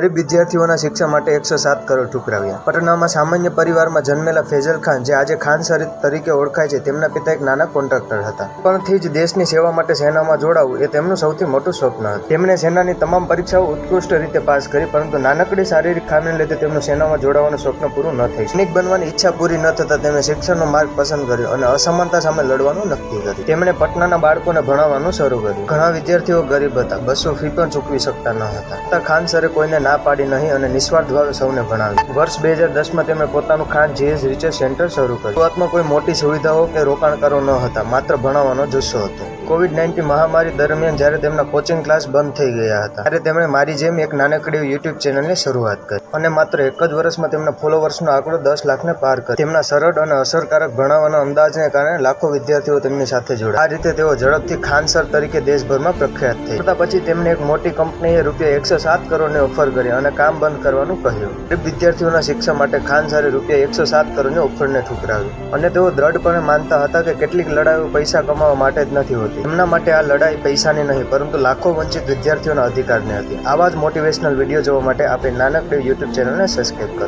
ગરીબ વિદ્યાર્થીઓના શિક્ષા માટે એકસો સાત કરોડ ઠુકરાવ્યા. પટનામાં સામાન્ય પરિવારમાં જન્મેલા ફેઝલ ખાન, જે આજે ખાન સર તરીકે ઓળખાય છે, તેમના પિતા એક નાના કોન્ટ્રાક્ટર હતા. પણથી જ દેશની સેવા માટે સેનામાં જોડાવવું એ તેમનું સૌથી મોટું સ્વપ્ન હતું. તેમણે સેનાની તમામ પરીક્ષાઓ ઉત્કૃષ્ટ રીતે પાસ કરી, પરંતુ નાનકડી શારીરિક ખામીને લીધે તેમનું સેનામાં જોડાવાનું સ્વપ્ન પૂરું ન થયું સૈનિક બનવાની ઈચ્છા પૂરી ન થતાં તેમણે શિક્ષણનો માર્ગ પસંદ કર્યો અને અસમાનતા સામે લડવાનું નક્કી કર્યું. તેમણે પટનાના બાળકોને ભણાવવાનું શરૂ કર્યું. ઘણા વિદ્યાર્થીઓ ગરીબ હતા. બસો ફી પણ ચૂકવી શકતા ન હતા. ખાન સરે કોઈને ના પાડી નહીં અને નિસ્વાર્થ ભાવે સૌને ભણાવ્યું વર્ષ બે હજાર દસમાં તેમણે પોતાનું ખાન જીએસ રિસર્ચ સેન્ટર શરૂ કર્યું. શરૂઆતમાં કોઈ મોટી સુવિધાઓ કે રોકાણકારો ન હતા, માત્ર ભણાવવાનો જુસ્સો હતો. કોવિડ નાઇન્ટીન મહામારી દરમિયાન જ્યારે તેમના કોચિંગ ક્લાસ બંધ થઈ ગયા હતા, ત્યારે તેમણે મારી જેમ એક નાનકડી યુટ્યુબ ચેનલની શરૂઆત કરી. અને માત્ર એક જ વર્ષમાં તેમના ફોલોવર્સનો આંકડો દસ લાખને પાર કર્યો. તેમના સરળ અને અસરકારક ભણાવવાના અંદાજને કારણે લાખો વિદ્યાર્થીઓ તેમની સાથે જોડાયા. આ રીતે તેઓ ઝડપથી ખાન સર તરીકે દેશભરમાં પ્રખ્યાત થઈ તથા પછી તેમને એક મોટી કંપનીએ રૂપિયા એકસો સાત કરોડની ઓફર કરી અને કામ બંધ કરવાનું કહ્યું. ગરીબ વિદ્યાર્થીઓના શિક્ષા માટે ખાન સરે રૂપિયા એકસો સાત કરોડની ઓફરને ઠુકરાવ્યું. અને તેઓ દ્રઢપણે માનતા હતા કે કેટલીક લડાઈઓ પૈસા કમાવા માટે જ નથી હોતી એમના માટે આ લડાઈ પૈસાની નહીં, પરંતુ લાખો વંચિત વિદ્યાર્થીઓના અધિકારની હતી. આવા જ મોટિવેશનલ વીડિયો જોવા માટે આપણે નાનકડી યુટ્યુબ ચેનલને સબસ્ક્રાઈબ કરો.